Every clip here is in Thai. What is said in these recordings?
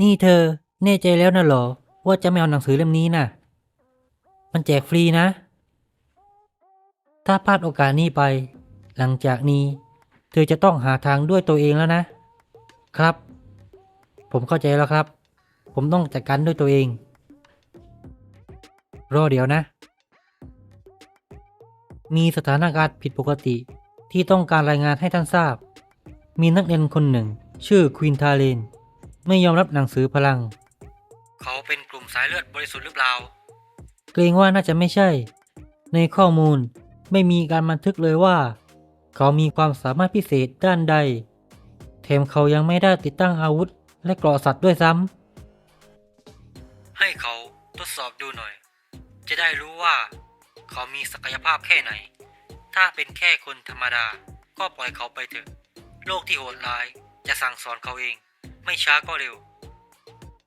นี่เธอ แน่ใจแล้วนะหรอ ว่าจะไม่เอาหนังสือเล่มนี้น่ะ มันแจกฟรีนะ ถ้าพลาดโอกาสนี้ไป หลังจากนี้ เธอจะต้องหาทางด้วยตัวเองแล้วนะ ครับ ผมเข้าใจแล้วครับ ผมต้องจัดการด้วยตัวเอง รอเดี๋ยวนะ มีสถานการณ์ผิดปกติที่ต้องการรายงานให้ท่านทราบ มีนักเรียนคนหนึ่ง ชื่อควินทาเลน ไม่ยอมรับหนังสือพลัง เขาเป็นกลุ่มสายเลือดบริสุทธิ์หรือเปล่า เกรงว่าน่าจะไม่ใช่ ในข้อมูลไม่มีการบันทึกเลยว่า เขามีความสามารถพิเศษด้านใด แถมเขายังไม่ได้ติดตั้งอาวุธ และเกราะสัตว์ด้วยซ้ำ ให้เขาทดสอบดูหน่อย จะได้รู้ว่า เขามีศักยภาพแค่ไหน ถ้าเป็นแค่คนธรรมดา ก็ปล่อยเขาไปเถอะ โลกที่โหดร้ายจะสั่งสอนเขาเอง ไม่ช้าก็เร็ว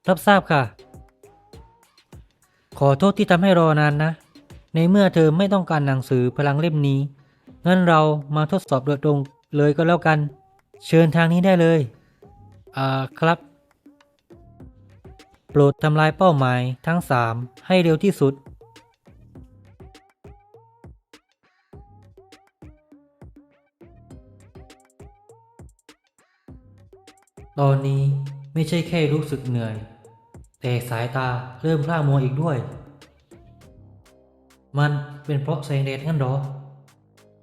รับทราบค่ะ ขอโทษที่ทำให้รอนานนะ ในเมื่อเธอไม่ต้องการหนังสือพลังเล่มนี้ งั้นเรามาทดสอบโดยตรงเลยก็แล้วกัน เชิญทางนี้ได้เลย อ่าครับ โปรดทำลายเป้าหมายทั้งสามให้เร็วที่สุด ตอนนี้ไม่ใช่แค่รู้สึกเหนื่อย แต่สายตาเริ่มพร่ามัวอีกด้วย มันเป็นเพราะแสงแดดงั้นหรอ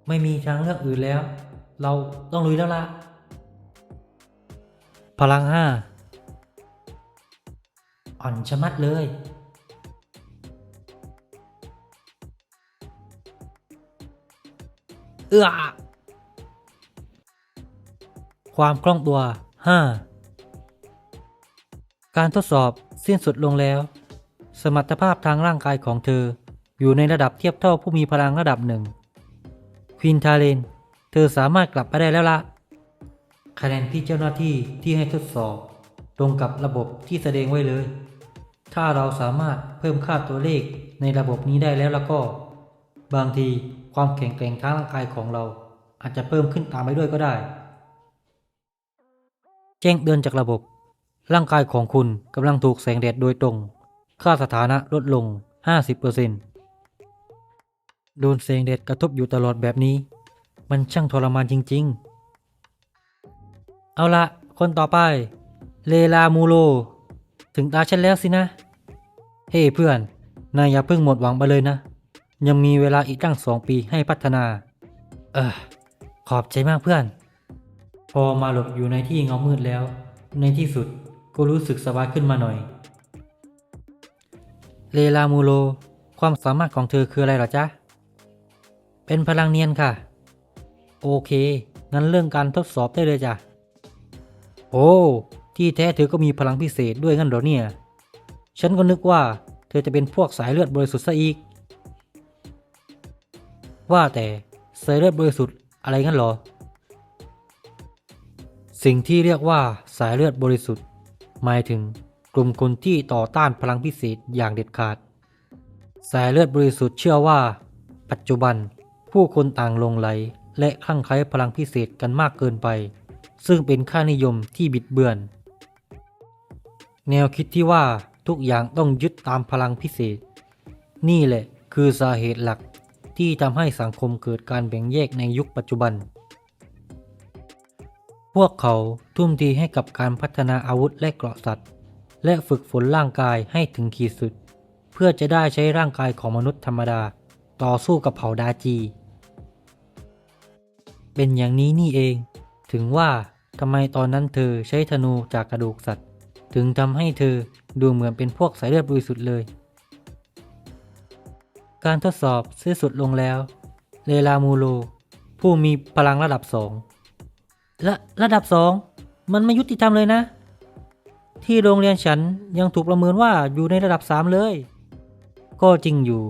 ไม่มีทางเลือกอื่นแล้ว เราต้องลุยแล้วล่ะพลังห้าอ่อนชะมัดเลย เอื้อความคล่องตัว 5 การทดสอบสิ้นสุดลงแล้ว สมรรถภาพทางร่างกายของเธอ อยู่ในระดับเทียบเท่าผู้มีพลังระดับหนึ่งควินทาเลน เธอสามารถกลับไปได้แล้วละคะแนนที่เจ้าหน้าที่ที่ให้ทดสอบ ตรงกับระบบที่แสดงไว้เลย ถ้าเราสามารถเพิ่มค่าตัวเลขในระบบนี้ได้แล้วแล้วก็ บางทีความแข็งแกร่งทางร่างกายของเรา อาจจะเพิ่มขึ้นตามไปด้วยก็ได้ แจ้งเตือนจากระบบ ร่างกายของคุณกำลังถูกแสงแดดโดยตรง ค่าสถานะลดลง 50%โดนแสงแดดกระทบอยู่ตลอดแบบนี้ มันช่างทรมานจริง ๆ เอาละคนต่อไป เลลามูโรถึงตาฉันแล้วสินะ เฮ้เพื่อน นายอย่าเพิ่งหมดหวังไปเลยนะ ยังมีเวลาอีกตั้งสองปีให้พัฒนา เออขอบใจมากเพื่อน พอมาหลบอยู่ในที่เงามืดแล้ว ในที่สุดก็รู้สึกสบายขึ้นมาหน่อย เลลามูโรความสามารถของเธอคืออะไรหรอจ๊ะ เป็นพลังเนียนค่ะ โอเค งั้นเรื่องการทดสอบได้เลยจ้ะ โอ้ ที่แท้เธอก็มีพลังพิเศษด้วยงั้นเหรอเนี่ย ฉันก็นึกว่า เธอจะเป็นพวกสายเลือดบริสุทธิ์ซะอีก ว่าแต่สายเลือดบริสุทธิ์อะไรงั้นเหรอ สิ่งที่เรียกว่าสายเลือดบริสุทธิ์ หมายถึงกลุ่มคนที่ต่อต้านพลังพิเศษอย่างเด็ดขาด สายเลือดบริสุทธิ์เชื่อว่า ปัจจุบันผู้คนต่างลงไหลและคลั่งไคล้พลังพิเศษกันมากเกินไป ซึ่งเป็นค่านิยมที่บิดเบือน แนวคิดที่ว่าทุกอย่างต้องยึดตามพลังพิเศษ นี่แหละคือสาเหตุหลักที่ทำให้สังคมเกิดการแบ่งแยกในยุคปัจจุบัน พวกเขาทุ่มเทให้กับการพัฒนาอาวุธและเกราะสัตว์ และฝึกฝนร่างกายให้ถึงขีดสุด เพื่อจะได้ใช้ร่างกายของมนุษย์ธรรมดา ต่อสู้กับเผ่าดาจี เป็นอย่างนี้นี่เอง ถึงว่าทำไมตอนนั้นเธอใช้ธนูจากกระดูกสัตว์ ถึงทำให้เธอดูเหมือนเป็นพวกสายเลือดบริสุทธิ์เลย การทดสอบสิ้นสุดลงแล้ว เลลามูโรผู้มีพลังระดับสอง ระระดับสองมันไม่ยุติธรรมเลยนะ ที่โรงเรียนฉันยังถูกประเมินว่าอยู่ในระดับสามเลย ก็จริงอยู่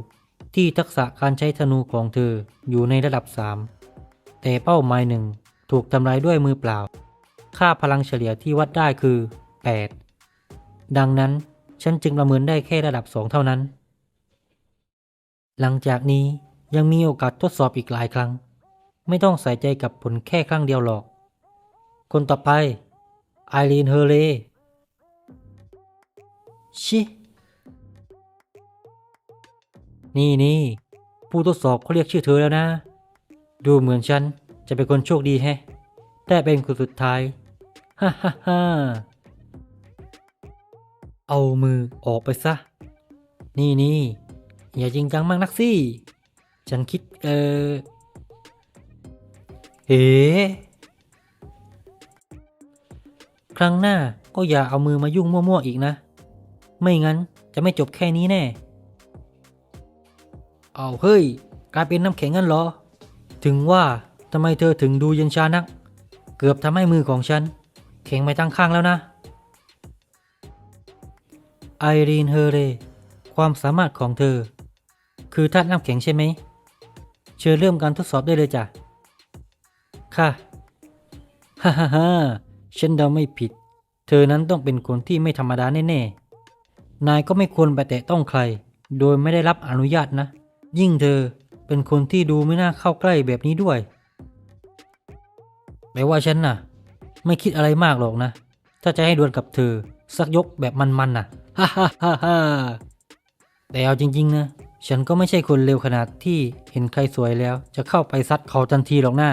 ที่ทักษะการใช้ธนูของเธออยู่ในระดับสามแต่เป้าหมายหนึ่งถูกทำลายด้วยมือเปล่า ค่าพลังเฉลี่ยที่วัดได้คือ 8 ดังนั้นฉันจึงประเมินได้แค่ระดับสองเท่านั้น หลังจากนี้ยังมีโอกาสทดสอบอีกหลายครั้ง ไม่ต้องใส่ใจกับผลแค่ครั้งเดียวหรอก คนต่อไป ไอรีนเฮเลชิ นี่นี่ผู้ทดสอบเขาเรียกชื่อเธอแล้วนะ ดูเหมือนฉันจะเป็นคนโชคดีแฮะแต่เป็นคนสุดท้าย ฮ่าฮ่าฮ่าเอามือออกไปซะ นี่นี่อย่าจริงจังมากนักสิ ฉันคิดเออเอ๋ ครั้งหน้าก็อย่าเอามือมายุ่งมั่วๆอีกนะ ไม่งั้นจะไม่จบแค่นี้แน่ เอาเฮ้ย กลายเป็นน้ำแข็งงั้นเหรอ ถึงว่าทำไมเธอถึงดูเย็นชานัก เกือบทำให้มือของฉัน แข็งไปตั้งข้างแล้วนะ ไอรีนเฮเรความสามารถของเธอ คือธาตุน้ำแข็งใช่ไหม เชิญเริ่มการทดสอบได้เลยจ้ะ ค่ะ ฮ่าฮ่าฮ่า ฉันเดาไม่ผิด เธอนั้นต้องเป็นคนที่ไม่ธรรมดาแน่ๆ นายก็ไม่ควรไปแตะต้องใคร โดยไม่ได้รับอนุญาตนะ ยิ่งเธอเป็นคนที่ดูไม่น่าเข้าใกล้แบบนี้ด้วยแปลว่าฉันน่ะ ไม่คิดอะไรมากหรอกนะ ถ้าจะให้ดวลกับเธอ สักยกแบบมันๆน่ะ ฮ่าฮ่าฮ่าฮ่าแต่เอาจริง ๆ นะ ฉันก็ไม่ใช่คนเร็วขนาดที่เห็นใครสวยแล้ว จะเข้าไปซัดเขาทันทีหรอกน้า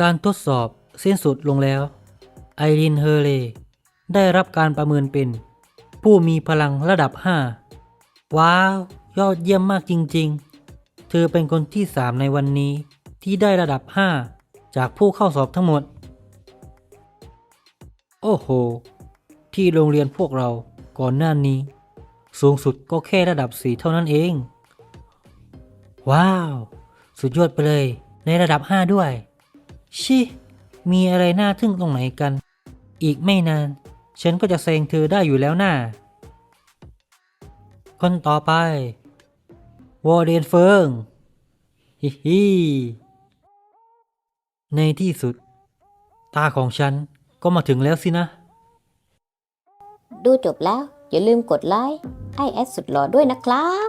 การทดสอบสิ้นสุดลงแล้ว ไอรินเฮเลได้รับการประเมินเป็น ผู้มีพลังระดับ 5 ว้าว ยอดเยี่ยมมากจริงๆ เธอเป็นคนที่ 3 ในวันนี้ที่ได้ระดับ 5 จากผู้เข้าสอบทั้งหมด โอ้โห ที่โรงเรียนพวกเราก่อนหน้านี้ สูงสุดก็แค่ระดับ 4 เท่านั้นเอง ว้าว สุดยอดไปเลยในระดับ 5 ด้วย ชิ มีอะไรน่าทึ่งตรงไหนกัน อีกไม่นาน ฉันก็จะแซงเธอได้อยู่แล้วน่าคนต่อไป วอร์เดนเฟิง ฮิฮิ ในที่สุด ตาของฉันก็มาถึงแล้วสินะ ดูจบแล้ว อย่าลืมกดไลค์ไอแอดสุดหล่อด้วยนะครับ